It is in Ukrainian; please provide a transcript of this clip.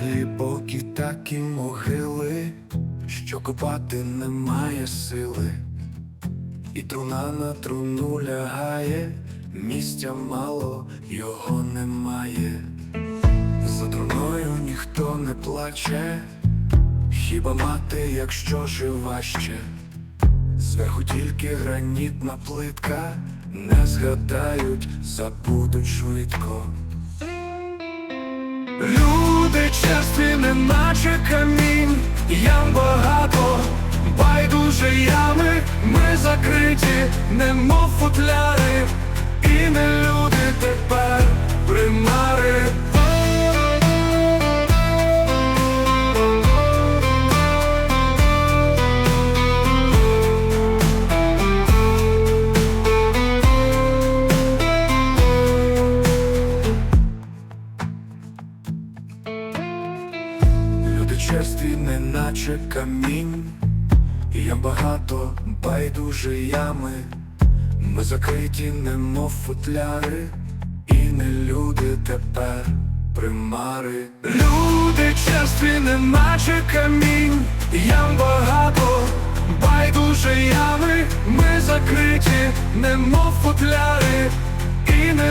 глибокі такі могили, що копати немає сили, і труна на труну лягає, місця мало, його немає. За труною ніхто не плаче, хіба мати, якщо жива ще. Зверху тільки гранітна плитка, не згадають, забудуть швидко. Люди чесні, неначе камінь, ям багато, байдуже ями, ми закриті, немов футляри, черстві, неначе камінь, ям багато, байдуже ями, ми закриті, немов футляри, і не люди тепер примари. Люди черстві, неначе камінь, ям багато, байдуже ями, ми закриті, немов футляри, і не